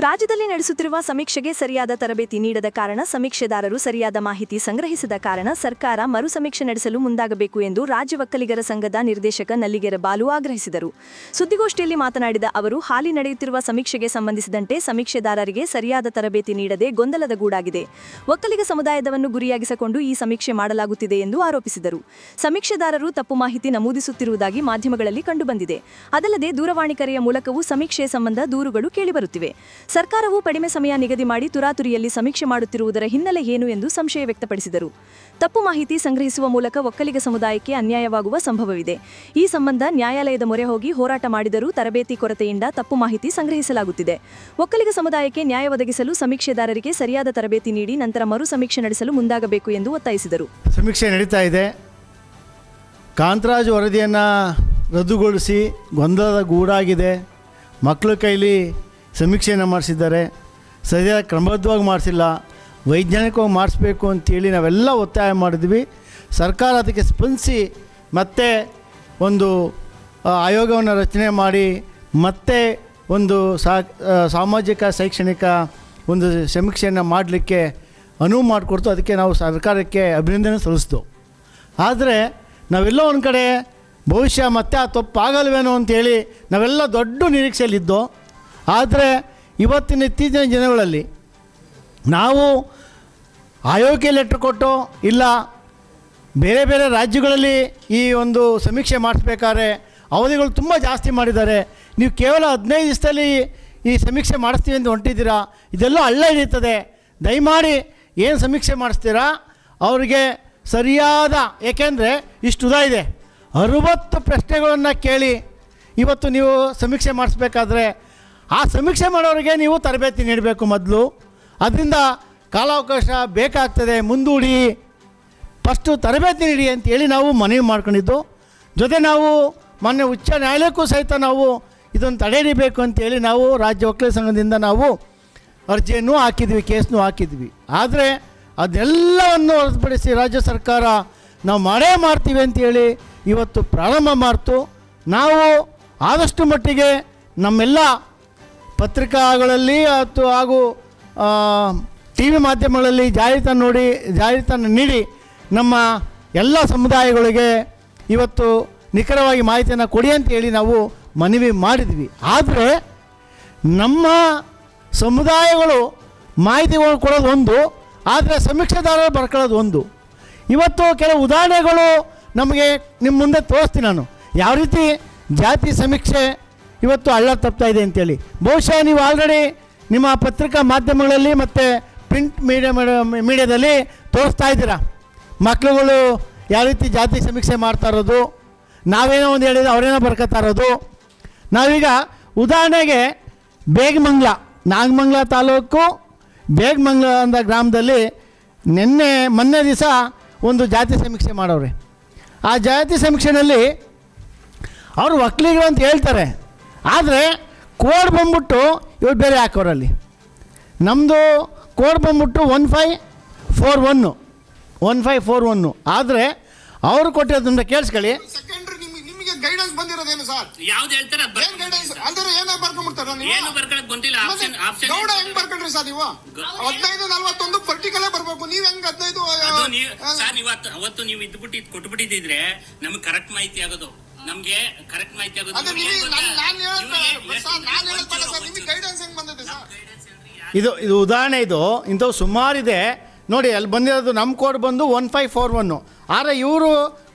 ರಾಜ್ಯದಲ್ಲಿ ನಡೆಸುತ್ತಿರುವ ಸಮೀಕ್ಷೆಗೆ ಸರಿಯಾದ ತರಬೇತಿ ನೀಡದ ಕಾರಣ ಸಮೀಕ್ಷೆದಾರರು ಸರಿಯಾದ ಮಾಹಿತಿ ಸಂಗ್ರಹಿಸದ ಕಾರಣ ಸರ್ಕಾರ ಮರು ಸಮೀಕ್ಷೆ ನಡೆಸಲು ಮುಂದಾಗಬೇಕು ಎಂದು ರಾಜ್ಯ ಒಕ್ಕಲಿಗರ ಸಂಘದ ನಿರ್ದೇಶಕ ನಲ್ಲಿಗೆರ ಬಾಲು ಆಗ್ರಹಿಸಿದರು. ಸುದ್ದಿಗೋಷ್ಠಿಯಲ್ಲಿ ಮಾತನಾಡಿದ ಅವರು, ಹಾಲಿ ನಡೆಯುತ್ತಿರುವ ಸಮೀಕ್ಷೆಗೆ ಸಂಬಂಧಿಸಿದಂತೆ ಸಮೀಕ್ಷೆದಾರರಿಗೆ ಸರಿಯಾದ ತರಬೇತಿ ನೀಡದೆ ಗೊಂದಲದ ಗೂಡಾಗಿದೆ. ಒಕ್ಕಲಿಗ ಸಮುದಾಯದವನ್ನು ಗುರಿಯಾಗಿಸಿಕೊಂಡು ಈ ಸಮೀಕ್ಷೆ ಮಾಡಲಾಗುತ್ತಿದೆ ಎಂದು ಆರೋಪಿಸಿದರು. ಸಮೀಕ್ಷೆದಾರರು ತಪ್ಪು ಮಾಹಿತಿ ನಮೂದಿಸುತ್ತಿರುವುದಾಗಿ ಮಾಧ್ಯಮಗಳಲ್ಲಿ ಕಂಡುಬಂದಿದೆ. ಅದಲ್ಲದೆ ದೂರವಾಣಿ ಕರೆಯ ಮೂಲಕವೂ ಸಮೀಕ್ಷೆ ಸಂಬಂಧ ದೂರುಗಳು ಕೇಳಿಬರುತ್ತಿವೆ. ಸರ್ಕಾರವು ಕಡಿಮೆ ಸಮಯ ನಿಗದಿ ಮಾಡಿ ತುರಾತುರಿಯಲ್ಲಿ ಸಮೀಕ್ಷೆ ಮಾಡುತ್ತಿರುವುದರ ಹಿನ್ನೆಲೆ ಏನು ಎಂದು ಸಂಶಯ ವ್ಯಕ್ತಪಡಿಸಿದರು. ತಪ್ಪು ಮಾಹಿತಿ ಸಂಗ್ರಹಿಸುವ ಮೂಲಕ ಒಕ್ಕಲಿಗ ಸಮುದಾಯಕ್ಕೆ ಅನ್ಯಾಯವಾಗುವ ಸಂಭವವಿದೆ. ಈ ಸಂಬಂಧ ನ್ಯಾಯಾಲಯದ ಮೊರೆ ಹೋಗಿ ಹೋರಾಟ ಮಾಡಿದರೂ ತರಬೇತಿ ಕೊರತೆಯಿಂದ ತಪ್ಪು ಮಾಹಿತಿ ಸಂಗ್ರಹಿಸಲಾಗುತ್ತಿದೆ. ಒಕ್ಕಲಿಗ ಸಮುದಾಯಕ್ಕೆ ನ್ಯಾಯ ಒದಗಿಸಲು ಸಮೀಕ್ಷೆದಾರರಿಗೆ ಸರಿಯಾದ ತರಬೇತಿ ನೀಡಿ ನಂತರ ಮರು ಸಮೀಕ್ಷೆ ನಡೆಸಲು ಮುಂದಾಗಬೇಕು ಎಂದು ಒತ್ತಾಯಿಸಿದರು. ಸಮೀಕ್ಷೆ ನಡೀತಾ ಇದೆ. ಕಾಂತರಾಜ್ ವರದಿಯನ್ನು ರದ್ದುಗೊಳಿಸಿ ಗೊಂದಲದ ಗೂಡಾಗಿದೆ. ಮಕ್ಕಳ ಕೈಲಿ ಸಮೀಕ್ಷೆಯನ್ನು ಮಾಡಿಸಿದ್ದಾರೆ. ಸರಿಯಾದ ಕ್ರಮಬದ್ಧವಾಗಿ ಮಾಡಿಸಿಲ್ಲ. ವೈಜ್ಞಾನಿಕವಾಗಿ ಮಾಡಿಸ್ಬೇಕು ಅಂತೇಳಿ ನಾವೆಲ್ಲ ಒತ್ತಾಯ ಮಾಡಿದ್ವಿ. ಸರ್ಕಾರ ಅದಕ್ಕೆ ಸ್ಪಂದಿಸಿ ಮತ್ತೆ ಒಂದು ಆಯೋಗವನ್ನು ರಚನೆ ಮಾಡಿ ಮತ್ತೆ ಒಂದು ಸಾಮಾಜಿಕ, ಶೈಕ್ಷಣಿಕ ಒಂದು ಸಮೀಕ್ಷೆಯನ್ನು ಮಾಡಲಿಕ್ಕೆ ಅನುವು ಮಾಡಿಕೊಡ್ತು. ಅದಕ್ಕೆ ನಾವು ಸರ್ಕಾರಕ್ಕೆ ಅಭಿನಂದನೆ ಸಲ್ಲಿಸ್ತು. ಆದರೆ ನಾವೆಲ್ಲ ಒಂದು ಕಡೆ ಭವಿಷ್ಯ ಮತ್ತೆ ಆ ತಪ್ಪಾಗಲ್ವೇನೋ ಅಂತೇಳಿ ನಾವೆಲ್ಲ ದೊಡ್ಡ ನಿರೀಕ್ಷೆಯಲ್ಲಿದ್ದೋ ಆದರೆ ಇವತ್ತಿನ ಇತ್ತೀಚಿನ ದಿನಗಳಲ್ಲಿ ನಾವು ಆಯೋಗ್ಯ ಲೆಟ್ರ್ ಕೊಟ್ಟು ಇಲ್ಲ ಬೇರೆ ಬೇರೆ ರಾಜ್ಯಗಳಲ್ಲಿ ಈ ಒಂದು ಸಮೀಕ್ಷೆ ಮಾಡಿಸ್ಬೇಕಾದ್ರೆ ಅವಧಿಗಳು ತುಂಬ ಜಾಸ್ತಿ ಮಾಡಿದ್ದಾರೆ. ನೀವು ಕೇವಲ ಹದಿನೈದು ದಿವಸದಲ್ಲಿ ಈ ಸಮೀಕ್ಷೆ ಮಾಡಿಸ್ತೀವಿ ಅಂತ ಹೊಂಟಿದ್ದೀರಾ? ಇದೆಲ್ಲ ಹಳ್ಳ ಹಿಡಿಯುತ್ತದೆ. ದಯಮಾಡಿ ಏನು ಸಮೀಕ್ಷೆ ಮಾಡಿಸ್ತೀರಾ? ಅವರಿಗೆ ಸರಿಯಾದ, ಏಕೆಂದರೆ ಇಷ್ಟು ಉದಾ ಇದೆ. ಅರುವತ್ತು ಪ್ರಶ್ನೆಗಳನ್ನು ಕೇಳಿ ಇವತ್ತು ನೀವು ಸಮೀಕ್ಷೆ ಮಾಡಿಸ್ಬೇಕಾದ್ರೆ ಆ ಸಮೀಕ್ಷೆ ಮಾಡೋರಿಗೆ ನೀವು ತರಬೇತಿ ನೀಡಬೇಕು ಮೊದಲು. ಅದರಿಂದ ಕಾಲಾವಕಾಶ ಬೇಕಾಗ್ತದೆ, ಮುಂದೂಡಿ. ಫಸ್ಟು ತರಬೇತಿ ನೀಡಿ ಅಂತೇಳಿ ನಾವು ಮನವಿ ಮಾಡ್ಕೊಂಡಿದ್ದು. ಜೊತೆ ನಾವು ಮೊನ್ನೆ ಉಚ್ಚ ನ್ಯಾಯಾಲಯಕ್ಕೂ ಸಹಿತ ನಾವು ಇದನ್ನು ತಡೆ ಹಿಡಿಬೇಕು ಅಂತೇಳಿ ನಾವು ರಾಜ್ಯ ವಕೀಲ ಸಂಘದಿಂದ ನಾವು ಅರ್ಜಿಯನ್ನು ಹಾಕಿದ್ವಿ, ಕೇಸ್ನೂ ಹಾಕಿದ್ವಿ. ಆದರೆ ಅದೆಲ್ಲವನ್ನು ಹೊರತುಪಡಿಸಿ ರಾಜ್ಯ ಸರ್ಕಾರ ನಾವು ಮಾಡೇ ಮಾಡ್ತೀವಿ ಅಂತೇಳಿ ಇವತ್ತು ಪ್ರಾರಂಭ ಮಾಡ್ತು. ನಾವು ಆದಷ್ಟು ಮಟ್ಟಿಗೆ ನಮ್ಮೆಲ್ಲ ಪತ್ರಿಕಾಗಳಲ್ಲಿ ಮತ್ತು ಹಾಗೂ ಟಿ ವಿ ಮಾಧ್ಯಮಗಳಲ್ಲಿ ಜಾಹೀರಾತನ್ನು ನೋಡಿ, ಜಾಹೀರಾತನ್ನು ನೀಡಿ ನಮ್ಮ ಎಲ್ಲ ಸಮುದಾಯಗಳಿಗೆ ಇವತ್ತು ನಿಖರವಾಗಿ ಮಾಹಿತಿಯನ್ನು ಕೊಡಿ ಅಂತ ಹೇಳಿ ನಾವು ಮನವಿ ಮಾಡಿದ್ವಿ. ಆದರೆ ನಮ್ಮ ಸಮುದಾಯಗಳು ಮಾಹಿತಿಗಳು ಕೊಡೋದು ಒಂದು, ಆದರೆ ಸಮೀಕ್ಷೆದಾರರು ಬರ್ಕೊಳ್ಳೋದು ಒಂದು. ಇವತ್ತು ಕೆಲವು ಉದಾಹರಣೆಗಳು ನಮಗೆ ನಿಮ್ಮ ಮುಂದೆ ತೋರಿಸ್ತೀನಿ ನಾನು. ಯಾವ ರೀತಿ ಜಾತಿ ಸಮೀಕ್ಷೆ ಇವತ್ತು ಹಳ್ಳ ತಪ್ತಾ ಇದೆ ಅಂತೇಳಿ. ಬಹುಶಃ ನೀವು ಆಲ್ರೆಡಿ ನಿಮ್ಮ ಪತ್ರಿಕಾ ಮಾಧ್ಯಮಗಳಲ್ಲಿ ಮತ್ತು ಪ್ರಿಂಟ್ ಮೀಡಿಯಾ ಮೀಡಿಯಾದಲ್ಲಿ ತೋರಿಸ್ತಾ ಇದ್ದೀರಾ. ಮಕ್ಕಳುಗಳು ಯಾವ ರೀತಿ ಜಾತಿ ಸಮೀಕ್ಷೆ ಮಾಡ್ತಾ ಇರೋದು, ನಾವೇನೋ ಒಂದು ಹೇಳಿದ್ರೆ ಅವರೇನೋ ಬರ್ಕೋತಾ ಇರೋದು. ನಾವೀಗ ಉದಾಹರಣೆಗೆ ಬೇಗಮಂಗ್ಲ, ನಾಗಮಂಗ್ಲ ತಾಲೂಕು, ಬೇಗಮಂಗ್ಲ ಅಂತ ಗ್ರಾಮದಲ್ಲಿ ನಿನ್ನೆ, ಮೊನ್ನೆ ದಿವಸ ಒಂದು ಜಾತಿ ಸಮೀಕ್ಷೆ ಮಾಡೋರೆ ಆ ಜಾತಿ ಸಮೀಕ್ಷೆಯಲ್ಲಿ ಅವರು ಒಕ್ಕಲಿಗರು ಅಂತ ಹೇಳ್ತಾರೆ. ಆದರೆ ಕೋಡ್ ಬಂದ್ಬಿಟ್ಟು ಇವ್ರು ಬೇರೆ ಹಾಕೋರಲ್ಲಿ. ನಮ್ಮದು ಕೋಡ್ ಬಂದ್ಬಿಟ್ಟು one five four one one five four one ಆದರೆ ಅವರು ಕೊಟ್ಟಿರೋದನ್ನ ಕೇಳಿಸ್ಕೊಳ್ಳಿ. ಸೆಕೆಂಡ್ರಿ ನಿಮಗೆ ನಿಮಗೆ ಗೈಡೆನ್ಸ್ ಬಂದಿರೋದೇನು ಸರ್? ಯಾವ್ದು ಹೇಳ್ತಾರೆ ಏನ್ ಗೈಡೆನ್ಸ್ ಅಂದ್ರೆ ಏನ ಬರ್ಕೊಂಡ್ಬಿಡ್ತಾರ ಸರ್. ಏನು ಬರ್ಕೊಳಕ್ ಬಂದಿಲ್ಲ ಆಪ್ಷನ್ ಆಪ್ಷನ್ ಗೌಡ ಹೆಂಗ್ ಬರ್ಕೊಂಡ್ರಿ ಸರ್ ನೀವು? ಹದಿನೈದು ನಲ್ವತ್ತೊಂದು ಪರ್ಟಿಕಲೇ ಬರ್ಬೇಕು. ನೀವ್ ಹೆಂಗ್ ಹದಿನೈದು ನೀವು ಸರ್ ನೀವು ಅವತ್ತು- ನೀವು ಇದ್ಬಿಟ್ಟು ಇದ್ ಕೊಟ್ಬಿಟ್ಟಿದ್ರೆ ನಮ್ಗೆ ಕರೆಕ್ಟ್ ಮಾಹಿತಿ ಆಗೋದು. ನಮ್ಗೆ ಕರೆಕ್ಟ್ ಮಾಹಿತಿ ಗೈಡೆನ್ಸ್ ಹೆಂಗ್ ಬಂದಿದೆ ಸರ್? ಇದು ಇದು ಉದಾಹರಣೆ ಇದು. ಇಂಥವು ಸುಮಾರಿದೆ. ನೋಡಿ ಅಲ್ಲಿ ಬಂದಿರೋದು ನಮ್ಮ ಕೋಡ್ ಬಂದು ಒನ್ ಫೈವ್ ಫೋರ್ ಒನ್ನು ಆದರೆ ಇವರು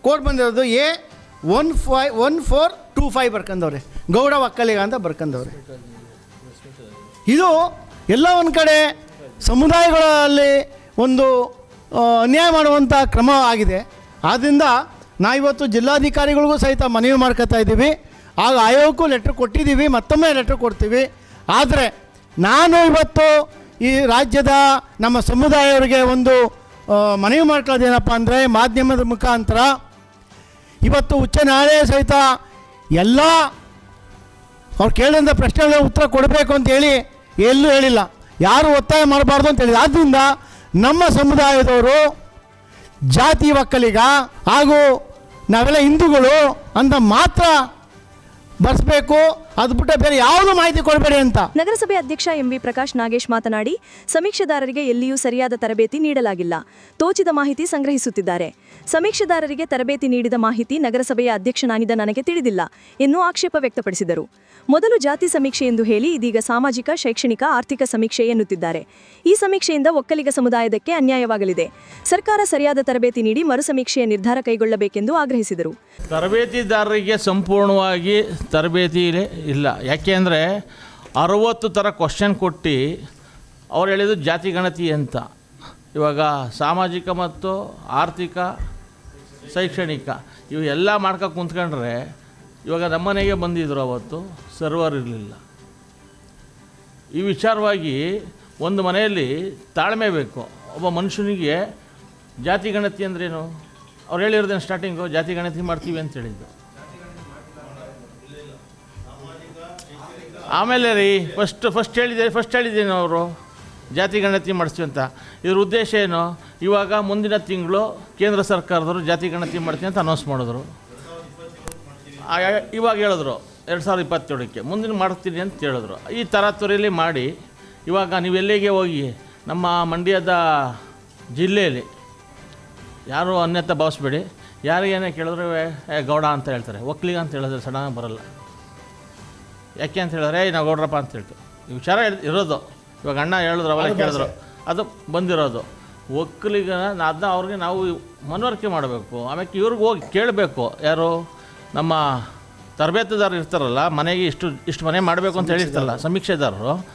ಕೋಡ್ ಬಂದಿರೋದು A one five one four two five ಬರ್ಕಂದವ್ರೆ. Gowda Vokkaliga ಅಂತ ಬರ್ಕಂದವ್ರೆ. ಇದು ಎಲ್ಲ ಒಂದು ಕಡೆ ಸಮುದಾಯಗಳಲ್ಲಿ ಒಂದು ಅನ್ಯಾಯ ಮಾಡುವಂಥ ಕ್ರಮ ಆಗಿದೆ. ಆದ್ದರಿಂದ ನಾವಿವತ್ತು ಜಿಲ್ಲಾಧಿಕಾರಿಗಳಿಗೂ ಸಹಿತ ಮನವಿ ಮಾಡ್ಕೊತಾ ಇದ್ದೀವಿ. ಆಗ ಆಯೋಗಕ್ಕೂ ಲೆಟ್ರ್ ಕೊಟ್ಟಿದ್ದೀವಿ, ಮತ್ತೊಮ್ಮೆ ಲೆಟ್ರ್ ಕೊಡ್ತೀವಿ. ಆದರೆ ನಾನು ಇವತ್ತು ಈ ರಾಜ್ಯದ ನಮ್ಮ ಸಮುದಾಯವರಿಗೆ ಒಂದು ಮನವಿ ಮಾಡ್ಕೊಳ್ಳೋದೇನಪ್ಪ ಅಂದರೆ ಮಾಧ್ಯಮದ ಮುಖಾಂತರ ಇವತ್ತು ಉಚ್ಚ ನ್ಯಾಯಾಲಯ ಸಹಿತ ಎಲ್ಲ ಅವ್ರು ಕೇಳಿದಂಥ ಪ್ರಶ್ನೆಗಳ ಉತ್ತರ ಕೊಡಬೇಕು ಅಂತೇಳಿ ಎಲ್ಲೂ ಹೇಳಿಲ್ಲ. ಯಾರು ಒತ್ತಾಯ ಮಾಡಬಾರ್ದು ಅಂತ ಹೇಳಿದ ಆದ್ದರಿಂದ ನಮ್ಮ ಸಮುದಾಯದವರು ಜಾತಿ ಒಕ್ಕಲಿಗ ಹಾಗೂ ನಾವೆಲ್ಲ ಹಿಂದೂಗಳು ಅಂತ ಮಾತ್ರ ಬರ್ಸ್ಬೇಕು. ಅದು ಬಿಟ್ಟು ಬೇರೆ ಯಾವುದು ಮಾಹಿತಿ ಕೊಡಬೇಡಿ ಅಂತ. ನಗರಸಭೆ ಅಧ್ಯಕ್ಷ ಎಂವಿ ಪ್ರಕಾಶ್ ನಾಗೇಶ್ ಮಾತನಾಡಿ ಸಮೀಕ್ಷೆದಾರರಿಗೆ ಎಲ್ಲಿಯೂ ಸರಿಯಾದ ತರಬೇತಿ ನೀಡಲಾಗಿಲ್ಲ. ತೋಚಿದ ಮಾಹಿತಿ ಸಂಗ್ರಹಿಸುತ್ತಿದ್ದಾರೆ. ಸಮೀಕ್ಷೆದಾರರಿಗೆ ತರಬೇತಿ ನೀಡಿದ ಮಾಹಿತಿ ನಗರಸಭೆಯ ಅಧ್ಯಕ್ಷನಾಗಿದ್ದ ನನಗೆ ತಿಳಿದಿಲ್ಲ ಎನ್ನು ಆಕ್ಷೇಪ ವ್ಯಕ್ತಪಡಿಸಿದರು. ಮೊದಲು ಜಾತಿ ಸಮೀಕ್ಷೆ ಎಂದು ಹೇಳಿ ಇದೀಗ ಸಾಮಾಜಿಕ ಶೈಕ್ಷಣಿಕ ಆರ್ಥಿಕ ಸಮೀಕ್ಷೆ ಎನ್ನುತ್ತಿದ್ದಾರೆ. ಈ ಸಮೀಕ್ಷೆಯಿಂದ ಒಕ್ಕಲಿಗ ಸಮುದಾಯದಕ್ಕೆ ಅನ್ಯಾಯವಾಗಲಿದೆ. ಸರ್ಕಾರ ಸರಿಯಾದ ತರಬೇತಿ ನೀಡಿ ಮರುಸಮೀಕ್ಷೆಯ ನಿರ್ಧಾರ ಕೈಗೊಳ್ಳಬೇಕೆಂದು ಆಗ್ರಹಿಸಿದರು. ತರಬೇತಿದಾರರಿಗೆ ಸಂಪೂರ್ಣವಾಗಿ ತರಬೇತಿ ಇಲ್ಲ. ಯಾಕೆ ಅಂದರೆ ಅರುವತ್ತು ಥರ ಕ್ವಶನ್ ಕೊಟ್ಟು ಅವ್ರು ಹೇಳಿದ್ದು ಜಾತಿ ಗಣತಿ ಅಂತ. ಇವಾಗ ಸಾಮಾಜಿಕ ಮತ್ತು ಆರ್ಥಿಕ, ಶೈಕ್ಷಣಿಕ ಇವು ಎಲ್ಲ ಮಾಡ್ಕೊ ಕುಂತ್ಕೊಂಡ್ರೆ ಇವಾಗ ನಮ್ಮನೆಗೆ ಬಂದಿದ್ರು ಅವತ್ತು ಸರ್ವರ್ ಇರಲಿಲ್ಲ. ಈ ವಿಚಾರವಾಗಿ ಒಂದು ಮನೆಯಲ್ಲಿ ತಾಳ್ಮೆ ಬೇಕು. ಒಬ್ಬ ಮನುಷ್ಯನಿಗೆ ಜಾತಿ ಗಣತಿ ಅಂದ್ರೇನು? ಅವ್ರು ಹೇಳಿರೋದೇನು ಸ್ಟಾರ್ಟಿಂಗು ಜಾತಿ ಗಣತಿ ಮಾಡ್ತೀವಿ ಅಂತ ಹೇಳಿದ್ದು. ಆಮೇಲೆ ರೀ ಫಸ್ಟ್ ಫಸ್ಟ್ ಹೇಳಿದೆ ಫಸ್ಟ್ ಹೇಳಿದ್ದೇನು ಅವರು. ಜಾತಿ ಗಣತಿ ಮಾಡಿಸ್ತೀವಿ ಅಂತ. ಇದ್ರ ಉದ್ದೇಶ ಏನು? ಇವಾಗ ಮುಂದಿನ ತಿಂಗಳು ಕೇಂದ್ರ ಸರ್ಕಾರದವರು ಜಾತಿ ಗಣತಿ ಮಾಡ್ತೀನಿ ಅಂತ ಅನೌನ್ಸ್ ಮಾಡಿದ್ರು. ಇವಾಗ ಹೇಳಿದ್ರು, ಎರಡು ಸಾವಿರದ ಇಪ್ಪತ್ತೇಳಕ್ಕೆ. ಮುಂದಿನ ಮಾಡ್ತೀನಿ ಅಂತ ಹೇಳಿದ್ರು. ಈ ತರಾತುರಿಯಲ್ಲಿ ಮಾಡಿ, ಇವಾಗ ನೀವು ಎಲ್ಲಿಗೆ ಹೋಗಿ? ನಮ್ಮ ಮಂಡ್ಯದ ಜಿಲ್ಲೆಯಲ್ಲಿ. ಯಾರು ಅನ್ಯತ ಭಾವಿಸ್ಬೇಡಿ. ಯಾರಿಗೇನೇ ಕೇಳಿದ್ರೆ ಗೌಡ ಅಂತ ಹೇಳ್ತಾರೆ. ಒಕ್ಕಲಿಗ ಅಂತ ಹೇಳಿದ್ರೆ ಸಡನ್ನಾಗಿ ಬರಲ್ಲ. ಯಾಕೆ ಅಂತ ಹೇಳಿದ್ರೆ ಏ ನಾವು ಗೌಡ್ರಪ್ಪ ಅಂತ ಹೇಳ್ತು. ಈ ವಿಚಾರ ಇರ್- ಇರೋದು. ಇವಾಗ ಅಣ್ಣ ಹೇಳಿದ್ರು ಅವೆಲ್ಲ ಕೇಳಿದ್ರು. ಅದು ಬಂದಿರೋದು. ಒಕ್ಕಲಿಗ ಅದನ್ನ ಅವ್ರಿಗೆ ನಾವು ಮನವರಿಕೆ ಮಾಡಬೇಕು. ಆಮೇಲೆ ಇವ್ರಿಗೆ ಹೋಗಿ ಕೇಳಬೇಕು. ಯಾರು? ನಮ್ಮ ತರಬೇತುದಾರರು ಇರ್ತಾರಲ್ಲ ಮನೆಗೆ ಇಷ್ಟು ಇಷ್ಟು ಮನೆ ಮಾಡಬೇಕು ಅಂತ ಹೇಳಿರ್ತಾರಲ್ಲ ಸಮೀಕ್ಷೆದಾರರು.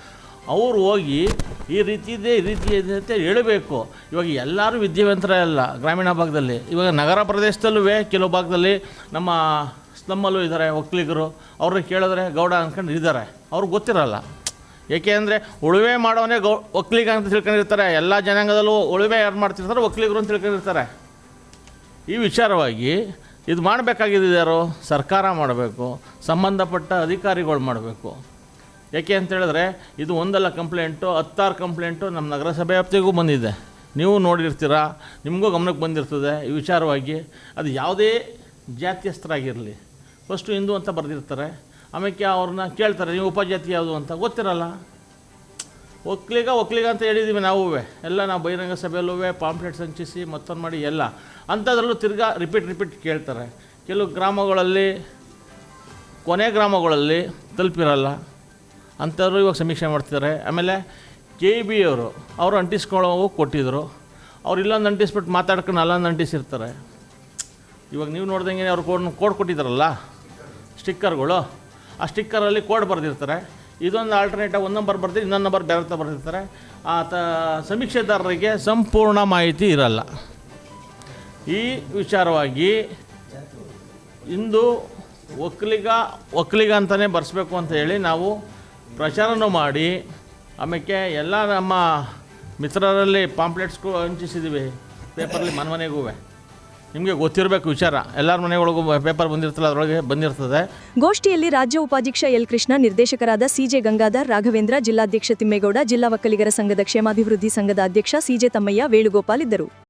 ಅವ್ರು ಹೋಗಿ ಈ ರೀತಿ ಇದೆ ಈ ರೀತಿ ಇದೆ ಅಂತ ಹೇಳಬೇಕು. ಇವಾಗ ಎಲ್ಲರೂ ವಿದ್ಯಾವಂತರ ಅಲ್ಲ ಗ್ರಾಮೀಣ ಭಾಗದಲ್ಲಿ. ಇವಾಗ ನಗರ ಪ್ರದೇಶದಲ್ಲೂ ಕೆಲವು ಭಾಗದಲ್ಲಿ ನಮ್ಮ ಸ್ಲಮ್ಮಲ್ಲೂ ಇದ್ದಾರೆ ಒಕ್ಕಲಿಗರು. ಅವ್ರಿಗೆ ಕೇಳಿದ್ರೆ ಗೌಡ ಅಂದ್ಕೊಂಡು ಇದ್ದಾರೆ. ಅವ್ರಿಗೆ ಗೊತ್ತಿರಲ್ಲ. ಏಕೆ ಅಂದರೆ ಉಳುವೆ ಮಾಡೋನೇ ಗೌ, ಒಕ್ಕಲಿಗ ಅಂತ ತಿಳ್ಕೊಂಡಿರ್ತಾರೆ. ಎಲ್ಲ ಜನಾಂಗದಲ್ಲೂ ಉಳುಮೆ ಯಾರು ಮಾಡ್ತಿರ್ತಾರೆ ಒಕ್ಕಲಿಗರು ಅಂತ ತಿಳ್ಕೊಂಡಿರ್ತಾರೆ. ಈ ವಿಚಾರವಾಗಿ ಇದು ಮಾಡಬೇಕಾಗಿದೆ ಯಾರು? ಸರ್ಕಾರ ಮಾಡಬೇಕು, ಸಂಬಂಧಪಟ್ಟ ಅಧಿಕಾರಿಗಳು ಮಾಡಬೇಕು. ಯಾಕೆ ಅಂತೇಳಿದ್ರೆ ಇದು ಒಂದಲ್ಲ ಕಂಪ್ಲೇಂಟು, ಹತ್ತಾರು ಕಂಪ್ಲೇಂಟು ನಮ್ಮ ನಗರಸಭೆ ವ್ಯಾಪ್ತಿಗೂ ಬಂದಿದೆ. ನೀವು ನೋಡಿರ್ತೀರ, ನಿಮಗೂ ಗಮನಕ್ಕೆ ಬಂದಿರ್ತದೆ ಈ ವಿಚಾರವಾಗಿ. ಅದು ಯಾವುದೇ ಜಾತ್ಯಸ್ಥರಾಗಿರಲಿ. ಫಸ್ಟು ಹಿಂದೂ ಅಂತ ಬರೆದಿರ್ತಾರೆ. ಆಮೇಲೆ ಅವ್ರನ್ನ ಕೇಳ್ತಾರೆ, ನೀವು ಉಪಜಾತಿ ಯಾವುದು ಅಂತ? ಗೊತ್ತಿರಲ್ಲ. ಒಕ್ಕಲಿಗ ಒಕ್ಕಲಿಗ ಅಂತ ಹೇಳಿದ್ದೀವಿ ನಾವು ಎಲ್ಲ ನಾವು ಬಹಿರಂಗ ಸಭೆಯಲ್ಲೂ ಪಾಂಪ್ಲೆಟ್ ಸಂಚಿಸಿ, ಮತ್ತೊಂದು ಮಾಡಿ, ಎಲ್ಲ. ಅಂಥದ್ರಲ್ಲೂ ತಿರ್ಗಾ ರಿಪೀಟ್ ರಿಪೀಟ್ ಕೇಳ್ತಾರೆ. ಕೆಲವು ಗ್ರಾಮಗಳಲ್ಲಿ, ಕೊನೆ ಗ್ರಾಮಗಳಲ್ಲಿ ತಲುಪಿರಲ್ಲ. ಅಂಥವ್ರು ಇವಾಗ ಸಮೀಕ್ಷೆ ಮಾಡ್ತಿದ್ದಾರೆ. ಆಮೇಲೆ ಕೆ ಬಿ ಅವರು ಅವರು ಅಂಟಿಸ್ಕೊಳ್ಳೋ ಕೊಟ್ಟಿದ್ದರು ಅವ್ರು ಇಲ್ಲೊಂದು ಅಂಟಿಸ್ಬಿಟ್ಟು ಮಾತಾಡ್ಕೊಂಡು ಅಲ್ಲೊಂದು ಅಂಟಿಸಿರ್ತಾರೆ. ಇವಾಗ ನೀವು ನೋಡ್ದಂಗೆ ಅವ್ರು ಕೋಡ್ ಕೋಡ್ ಕೊಟ್ಟಿದ್ದಾರಲ್ಲ. ಸ್ಟಿಕ್ಕರ್ಗಳು. ಆ ಸ್ಟಿಕ್ಕರಲ್ಲಿ ಕೋಡ್ ಬರೆದಿರ್ತಾರೆ. ಇದೊಂದು ಆಲ್ಟರ್ನೇಟಿವ್ ಒಂದು ನಂಬರ್ ಬರ್ತೀವಿ ಇನ್ನೊಂದು ನಂಬರ್ ಬೇರೆ ಥರ ಬರೆದಿರ್ತಾರೆ. ಆ ಸಮೀಕ್ಷೆದಾರರಿಗೆ ಸಂಪೂರ್ಣ ಮಾಹಿತಿ ಇರಲ್ಲ. ಈ ವಿಚಾರವಾಗಿ ಇಂದು ಒಕ್ಕಲಿಗ ಒಕ್ಕಲಿಗ ಅಂತಲೇ ಬರೆಸ್ಬೇಕು ಅಂತ ಹೇಳಿ ನಾವು ಪ್ರಚಾರನೂ ಮಾಡಿ ಆಮೇಲೆ ಎಲ್ಲ ನಮ್ಮ ಮಿತ್ರರಲ್ಲಿ ಪಾಂಪ್ಲೆಟ್ಸ್ಗೂ ಹಂಚಿಸಿದ್ದೀವಿ ಪೇಪರಲ್ಲಿ ಮನೆ ಮನೆಗೂ ನಿಮಗೆ ಗೊತ್ತಿರಬೇಕು ವಿಚಾರ. ಎಲ್ಲರ ಮನೆಗಳಿಗೂ ಪೇಪರ್ ಬಂದಿರ್ತಲ್ಲ, ಅದರೊಳಗೆ ಬಂದಿರ್ತದೆ. ಗೋಷ್ಠಿಯಲ್ಲಿ ರಾಜ್ಯ ಉಪಾಧ್ಯಕ್ಷ ಎಲ್ ಕೃಷ್ಣ, ನಿರ್ದೇಶಕರಾದ ಸಿಜೆ ಗಂಗಾಧರ್, ರಾಘವೇಂದ್ರ, ಜಿಲ್ಲಾಧ್ಯಕ್ಷ ತಿಮ್ಮೇಗೌಡ, ಜಿಲ್ಲಾ ಒಕ್ಕಲಿಗರ ಸಂಘದ ಕ್ಷೇಮಾಭಿವೃದ್ಧಿ ಸಂಘದ ಅಧ್ಯಕ್ಷ ಸಿಜೆ ತಮ್ಮಯ್ಯ, ವೇಣುಗೋಪಾಲ್ ಇದ್ದರು.